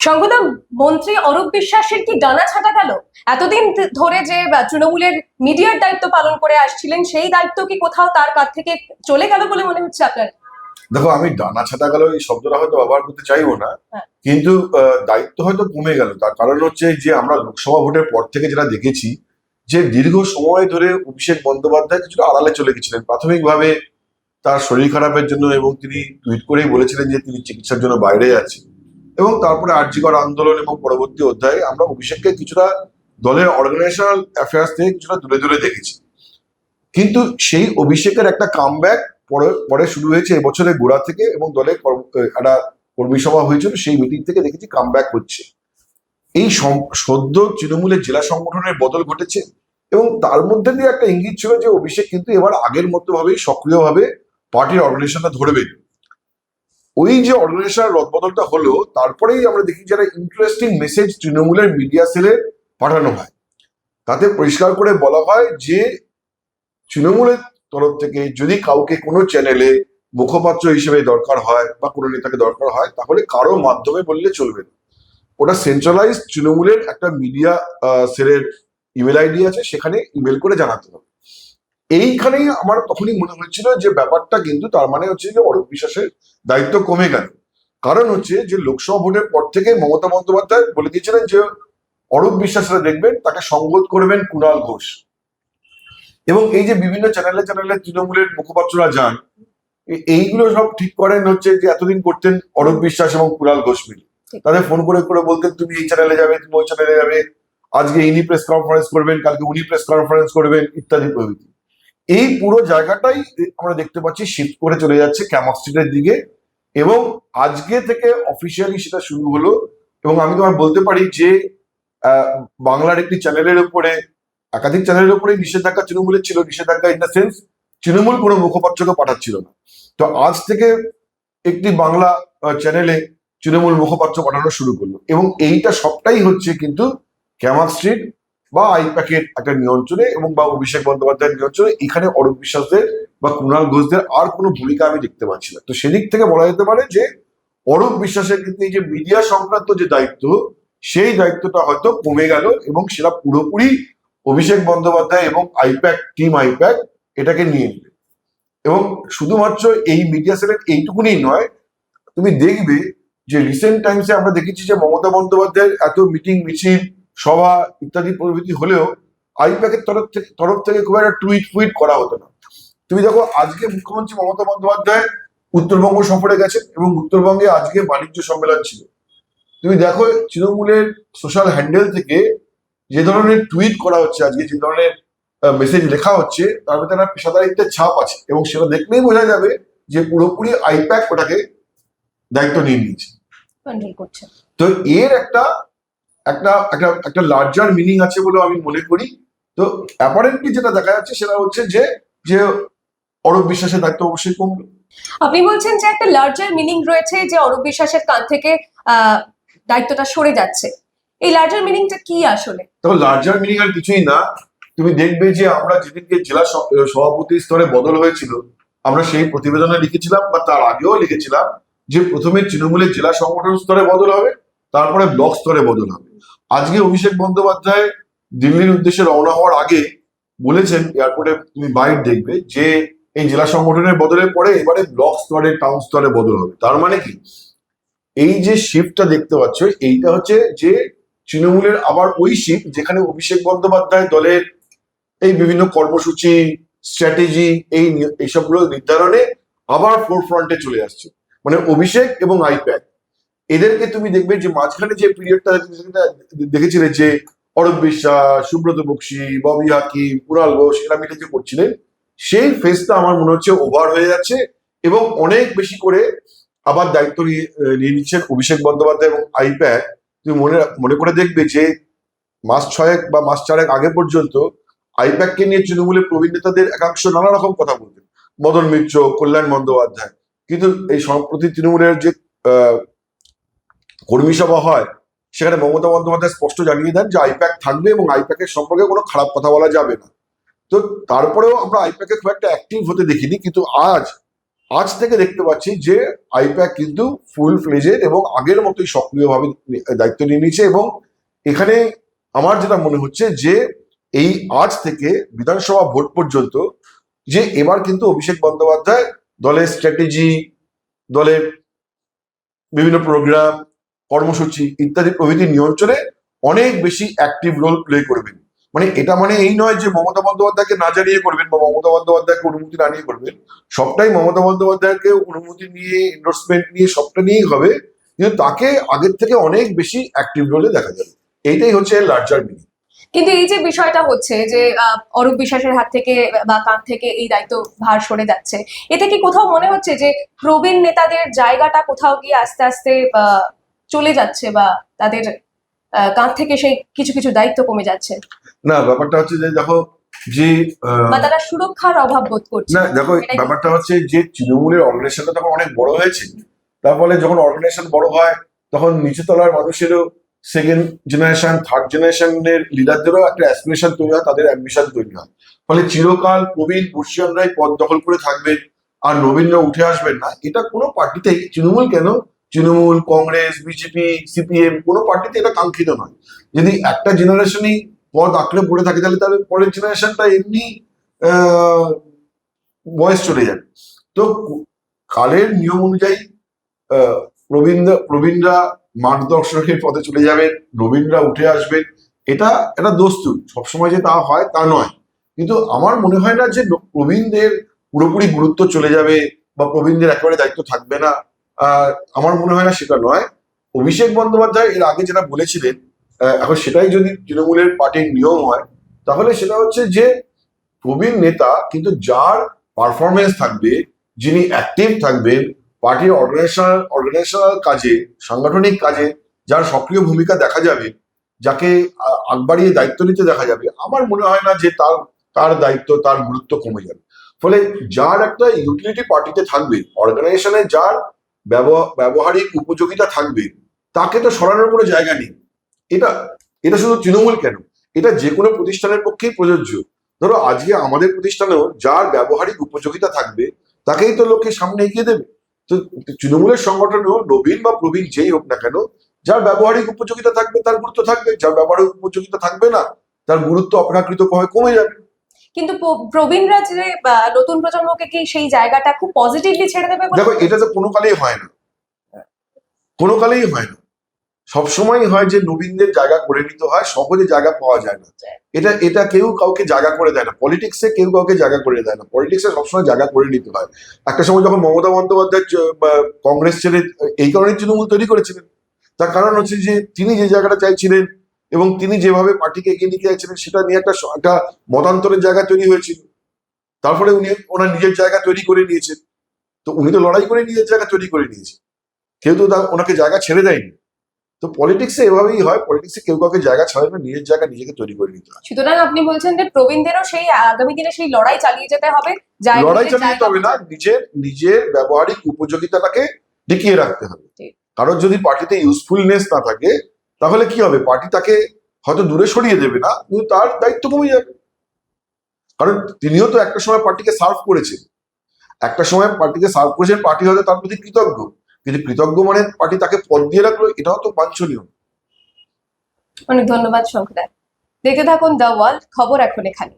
সংগঠন মন্ত্রী অরূপ বিশ্বাসের কি ডানা ছাটা গেল? এতদিন ধরে যে তৃণমূলের মিডিয়ার দায়িত্ব পালন করে আসছিলেন সেই দায়িত্ব কি কোথাও তার কাছ থেকে চলে গেল বলে মনে হচ্ছে আপনার? দেখো আমি ডানা ছাটা গেল এই শব্দটা হয়তো ব্যবহার করতে চাইব না হ্যাঁ। কিন্তু দায়িত্ব হয়তো কমে গেল। তার কারণ হচ্ছে যে আমরা লোকসভা ভোটের পর থেকে যেটা দেখেছি যে দীর্ঘ সময় ধরে অভিষেক বন্দ্যোপাধ্যায় কিছুটা আড়ালে চলে গেছিলেন। প্রাথমিকভাবে তার শরীর খারাপের জন্য এবং তিনি টুইট করেই বলেছিলেন যে তিনি চিকিৎসার জন্য বাইরে আছেন। এবং তারপরে আর্যিকর আন্দোলন এবং পরবর্তী অধ্যায়ে আমরা অভিষেককে কিছুটা দলের অর্গানাইজেশনাল অ্যাফেয়ার্স থেকে কিছুটা দূরে দূরে দেখেছি। কিন্তু সেই অভিষেকের একটা কামব্যাক পরে পরে শুরু হয়েছে এবছরের গোড়া থেকে এবং দলের কর্ম- একটা কর্মী সভা হয়েছিল, সেই মিটিং থেকে দেখেছি কামব্যাক হচ্ছে। এই সদ্য তৃণমূলের জেলা সংগঠনের বদল ঘটেছে এবং তার মধ্যে দিয়ে একটা ইঙ্গিত ছিল যে অভিষেক কিন্তু এবার আগের মতো ভাবেই সক্রিয়ভাবে পার্টির অর্গানাইজেশনটা ধরবে। ওই যে অর্গানাইজেশনের রদবদলটা হলো, তারপরেই আমরা দেখি যারা ইন্টারেস্টিং মেসেজ তৃণমূলের মিডিয়া সেলে পাঠানো হয়। তাতে পরিষ্কার করে বলা হয় যে, তৃণমূলের তরফ থেকে যদি কাউকে কোনো চ্যানেলে মুখপাত্র হিসেবে দরকার হয় বা কোনো নেতাকে দরকার হয়, তাহলে কারও মাধ্যমে বললে চলবে না। ওটা সেন্ট্রালাইজ তৃণমূলের একটা মিডিয়া সেলের ইমেল আইডি আছে, সেখানে ইমেল করে জানাতে হবে। এইখানেই আমার তখনই মনে হয়েছিল যে ব্যাপারটা কিন্তু তার মানে হচ্ছে যে অরূপ বিশ্বাসের দায়িত্ব কমে গেল। কারণ হচ্ছে যে লোকসভা ভোটের পর থেকে মমতা বন্দ্যোপাধ্যায় বলে দিয়েছিলেন যে অরূপ বিশ্বাসরা দেখবেন তাকে সঙ্গত করবেন কুণাল ঘোষ। এবং এই যে বিভিন্ন চ্যানেলে চ্যানেলে তৃণমূলের মুখপাত্ররা যান এইগুলো সব ঠিক করেন হচ্ছে যে এতদিন করতেন অরূপ বিশ্বাস এবং কুণাল ঘোষ মিলে। তাদের ফোন করে করে বলতেন তুমি এই চ্যানেলে যাবে তুমি ওই চ্যানেলে যাবে আজকে ইনি প্রেস কনফারেন্স করবেন কালকে উনি প্রেস কনফারেন্স করবেন ইত্যাদি প্রভৃতি। এই পুরো জায়গাটাই আমরা দেখতে পাচ্ছি শিফট করে চলে যাচ্ছে ক্যামক স্ট্রিটের দিকে। এবং আজকে থেকে অফিসিয়ালি সেটা শুরু হলো। এবং আমি তোমার বলতে পারি যে বাংলার একটি চ্যানেলের উপরে, একাধিক চ্যানেলের উপরে নিষেধাজ্ঞা তৃণমূলের ছিল। নিষেধাজ্ঞা ইন দ্য সেন্স তৃণমূল কোনো মুখপাত্রকে পাঠাচ্ছিল না। তো আজ থেকে একটি বাংলা চ্যানেলে তৃণমূল মুখপাত্র পাঠানো শুরু করল। এবং এইটা সবটাই হচ্ছে কিন্তু ক্যামাক স্ট্রিট বা আইপ্যাকের একটা নিয়ন্ত্রণে এবং বা অভিষেক বন্দ্যোপাধ্যায়ের নিয়ন্ত্রণে এখানে অরূপ বিশ্বাসদের বা কুণাল ঘোষদের আর কোনো ভূমিকা আমি দেখতে পাচ্ছি না। তো সেদিক থেকে বলা যেতে পারে যে অরূপ বিশ্বাসের কিন্তু এই যে মিডিয়া সংক্রান্ত যে দায়িত্ব, সেই দায়িত্বটা হয়তো কমে গেল এবং সেটা পুরোপুরি অভিষেক বন্দ্যোপাধ্যায় এবং আইপ্যাক, টিম আইপ্যাক এটাকে নিয়ে নেবে। এবং শুধুমাত্র এই মিডিয়া সেলের এইটুকুনি নয়, তুমি দেখবে যে রিসেন্ট টাইমসে আমরা দেখেছি যে মমতা বন্দ্যোপাধ্যায়ের এত মিটিং মিছিল সভা ইত্যাদি প্রভৃতি হলেও আইপ্যাকের তরফ থেকে তরফ থেকে খুব একটা টুইট ফুইট করা হতো না। তুমি দেখো আজকে মুখ্যমন্ত্রী মমতা বন্দ্যোপাধ্যায় উত্তরবঙ্গ সফরে গেছেন এবং উত্তরবঙ্গে আজকে বাণিজ্য সম্মেলন ছিল। তুমি দেখো তৃণমূলের সোশ্যাল হ্যান্ডেল থেকে যে ধরনের টুইট করা হচ্ছে আজকে যে ধরনের মেসেজ লেখা হচ্ছে তার মধ্যে একটা পেশাদারিত্বের ছাপ আছে এবং সেটা দেখলেই বোঝা যাবে যে পুরোপুরি আইপ্যাক ওটাকে দায়িত্ব নিয়ে নিয়েছে। তো এর একটা একটা একটা একটা লার্জার মিনিং আছে বলে আমি মনে করি। তো অ্যাপারেন্টলি যেটা দেখা যাচ্ছে সেটা হচ্ছে যে যে অরূপ বিশ্বাসের দায়িত্ব অবশ্যই কমলো। আপনি বলছেন যে একটা লার্জার মিনিং রয়েছে যে অরূপ বিশ্বাসের কাঁধ থেকে দায়িত্বটা সরে যাচ্ছে। এই লার্জার মিনিংটা কি আসলে? তবে লার্জার মিনিং আর কিছুই না। তুমি দেখবে যে আমরা যেদিনকে জেলা সভাপতি স্তরে বদল হয়েছিল আমরা সেই প্রতিবেদনে লিখেছিলাম বা তার আগেও লিখেছিলাম যে প্রথমে তৃণমূলের জেলা সংগঠন স্তরে বদল হবে তারপরে ব্লক স্তরে বদল হবে। আজকে অভিষেক বন্দ্যোপাধ্যায় দিল্লির উদ্দেশ্যে রওনা হওয়ার আগে বলেছেন এয়ারপোর্টে তুমি বাইট দেখবে যে এই জেলা সংগঠনের বদলের পরে এবারে ব্লক স্তরে টাউন স্তরে বদল হবে। তার মানে কি? এই যে শিফটটা দেখতে পাচ্ছ, এইটা হচ্ছে যে তৃণমূলের আবার ওই শিফট যেখানে অভিষেক বন্দ্যোপাধ্যায় দলের এই বিভিন্ন কর্মসূচি স্ট্র্যাটেজি এই এইসবগুলো নির্ধারণে আবার ফোর ফ্রন্টে চলে আসছে। মানে অভিষেক এবং আইপ্যাক এদেরকে তুমি দেখবে যে মাঝখানে যে পিরিয়ডটা দেখেছিলে যে অরূপ বিশ্বাস, সুব্রত বক্সি, ববি হাকিম কুণাল ঘোষ, এরা মিলে যে করছিলেন সেই ফেসটা আমার মনে হচ্ছে ওভার হয়ে যাচ্ছে এবং অনেক বেশি করে আবার দায়িত্ব নিয়ে নিচ্ছেন অভিষেক বন্দ্যোপাধ্যায় এবং আইপ্যাক তুমি মনে মনে করে দেখবে যে মাস ছয়েক বা মাস চারেক আগে পর্যন্ত আইপ্যাককে নিয়ে তৃণমূলের প্রবীণ নেতাদের একাংশ নানা রকম কথা বলতেন। মদন মিত্র, কল্যাণ বন্দ্যোপাধ্যায়। কিন্তু এই সম্প্রতি তৃণমূলের যে কর্মী সভা হয়, সেখানে মমতা বন্দ্যোপাধ্যায় স্পষ্ট জানিয়ে দেন যে আইপ্যাক থাকবে এবং আইপ্যাকের সম্পর্কে কোনো খারাপ কথা বলা যাবে না। তো তারপরেও আমরা আইপ্যাকে খুব একটা অ্যাক্টিভ হতে দেখিনি, কিন্তু আজ আজ থেকে দেখতে পাচ্ছি যে আইপ্যাক কিন্তু ফুল ফ্লেজেড এবং আগের মতোই সক্রিয়ভাবে দায়িত্ব নিয়ে নিয়েছে এবং এখানে আমার যেটা মনে হচ্ছে যে এই আজ থেকে বিধানসভা ভোট পর্যন্ত যে এবার কিন্তু অভিষেক বন্দ্যোপাধ্যায় দলের স্ট্র্যাটেজি দলের বিভিন্ন প্রোগ্রাম কর্মসূচি ইত্যাদি প্রভৃতি নিয়ন্ত্রণে অনেক বেশি অ্যাক্টিভ রোল প্লে করবেন। মানে এটা মানে এই নয় যে মমতা বন্দ্যোপাধ্যায়কে না জানিয়ে করবেন বা মমতা বন্দ্যোপাধ্যায়কে অনুমতি না নিয়ে করবেন। সবটাই মমতা বন্দ্যোপাধ্যায়কে অনুমতি নিয়ে এন্ডোর্সমেন্ট নিয়ে সবটা নিয়েই হবে। কিন্তু তাকে আগের থেকে অনেক বেশি অ্যাক্টিভ রোলে দেখা যাবে। এইটাই হচ্ছে লার্জার মিনিং কিন্তু এই যে বিষয়টা হচ্ছে যে অরূপ বিশ্বাসের হাত থেকে বা কাঁধ থেকে এই দায়িত্ব ভার সরে যাচ্ছে, এতে কি কোথাও মনে হচ্ছে যে প্রবীণ নেতাদের জায়গাটা কোথাও গিয়ে আস্তে আস্তে চলে যাচ্ছে বা তাদের কাঁধ থেকে সেই কিছু কিছু দায়িত্ব কমে যাচ্ছে। না ব্যাপারটা হচ্ছে যে দেখো যে বা তারা সুরক্ষার অভাব বোধ করছে। না দেখো ব্যাপারটা হচ্ছে যে তৃণমূলের অর্গানাইজেশনটা তখন অনেক বড় হয়েছে। তার ফলে যখন অর্গানাইজেশন বড় হয় তখন নিচু তলার মানুষেরও সেকেন্ড জেনারেশন থার্ড জেনারেশনের লিডারদেরও একটা অ্যাসপিরেশন তৈরি হয় তাদের অ্যাম্বিশন তৈরি হয়। ফলে চিরকাল প্রবীণ বর্ষিয়ানরাই পদ দখল করে থাকবেন আর নবীনরা উঠে আসবেন না। এটা কোনো পার্টিতেই তৃণমূল কেন তৃণমূল কংগ্রেস বিজেপি সিপিএম কোনো পার্টিতে এটা কাঙ্ক্ষিত নয়। যদি একটা জেনারেশনই পদ আঁকড়ে পড়ে থাকে তাহলে তার পরের জেনারেশনটা এমনি বয়স চলে যাবে। তো কালের নিয়ম অনুযায়ী আহ, প্রবীণ প্রবীণরা মার্গদর্শকের পথে চলে যাবেন নবীনরা উঠে আসবেন। এটা এটা দস্তুর সবসময় যে তা হয় তা নয়। কিন্তু আমার মনে হয় না যে প্রবীণদের পুরোপুরি গুরুত্ব চলে যাবে বা প্রবীণদের একেবারে দায়িত্ব থাকবে না। আমার মনে হয় না সেটা নয়। অভিষেক বন্দ্যোপাধ্যায় এর আগে যেটা বলেছিলেন এখন সেটাই যদি তৃণমূলের পার্টির নিয়ম হয়, তাহলে সেটা হচ্ছে যে প্রবীণ নেতা কিন্তু যার পারফরমেন্স থাকবে, যিনি অ্যাক্টিভ থাকবেন, পার্টির অর্গানাইজেশনাল অর্গানাইজেশনাল কাজে, সাংগঠনিক কাজে, যার সক্রিয় ভূমিকা দেখা যাবে, যাকে আ- আগ বাড়িয়ে দায়িত্ব নিতে দেখা যাবে, আমার মনে হয় না যে তার তার দায়িত্ব, তার গুরুত্ব কমে যাবে। ফলে যার একটা ইউটিলিটি পার্টিতে থাকবে অর্গানাইজেশনে যার ব্যবহারিক উপযোগিতা থাকবে, তাকে তো সরানোর কোনো জায়গা নেই। এটা এটা শুধু তৃণমূল কেন? এটা যে কোনো প্রতিষ্ঠানের পক্ষেই প্রযোজ্য। ধরো, আজকে আমাদের প্রতিষ্ঠানেও যার ব্যবহারিক উপযোগিতা থাকবে, তাকেই তো লোকে সামনে এগিয়ে দেবে। তো তৃণমূলের সংগঠনেও নবীন বা প্রবীণ যেই হোক না কেন, যার ব্যবহারিক উপযোগিতা থাকবে, তার গুরুত্ব থাকবে। যার ব্যবহারিক উপযোগিতা থাকবে না, তার গুরুত্ব অপেক্ষাকৃতভাবে কমে যাবে। কিন্তু প্রবীণরা যে বা, নতুন প্রজন্মকে কি সেই জায়গাটা খুব পজিটিভলি ছেড়ে দেবে দেখো এটা তো কোনো কালেই হয় না। কোনো কালেই হয় না। সবসময় হয় যে নবীনদের জায়গা করে নিতে হয় সহজে জায়গা পাওয়া যায় না। এটা এটা কেউ কাউকে জায়গা করে দেয় না। পলিটিক্সে কেউ কাউকে জায়গা করে দেয় না। পলিটিক্সে সবসময় জায়গা করে নিতে হয়। একটা সময় যখন মমতা বন্দ্যোপাধ্যায় কংগ্রেস ছেড়ে এই কারণে তৃণমূল তৈরি করেছিলেন। তার কারণ হচ্ছে যে তিনি যে জায়গাটা চাইছিলেন এবং তিনি যেভাবে পার্টিকে এগিয়ে নিতে চাইছিলেন সেটা নিয়ে একটা একটা মতান্তরের জায়গা তৈরি হয়েছিল। তারপরে উনি ওনার নিজের জায়গা তৈরি করে নিয়েছেন। তো উনি তো লড়াই করে নিজের জায়গা তৈরি করে নিয়েছে কেউ তো ওনাকে জায়গা ছেড়ে দেয়নি। তো পলিটিক্সে এভাবেই হয় পলিটিক্সে কেউ কাউকে জায়গা ছাড়ে না নিজের জায়গা নিজেকে তৈরি করে নিতে হয়। সুতরাং আপনি বলছেন যে প্রবীণদেরও সেই আগামী দিনে সেই লড়াই চালিয়ে যেতে হবে লড়াই চালিয়ে যেতে হবে না নিজের নিজের ব্যবহারিক উপযোগিতাটাকে টিকিয়ে রাখতে হবে। কারোর যদি পার্টিতে ইউজফুলনেস না থাকে তাহলে কি হবে? পার্টি তাকে হয়তো দূরে সরিয়ে দেবে না, কিন্তু তার দায়িত্ব কমে যাবে। কারণ তিনিও তো একটা সময় পার্টিকে সার্ভ করেছেন। একটা সময় পার্টিকে সার্ভ করেছেন, পার্টি হয়তো তার প্রতি কৃতজ্ঞ। কিন্তু কৃতজ্ঞ মানে পার্টি তাকে পদ দিয়ে রাখল, এটাও তো বাঞ্ছনীয়। অনেক ধন্যবাদ, শঙ্কর দেখে থাকুন দ্য ওয়ার্ল্ড, খবর এখন এখানে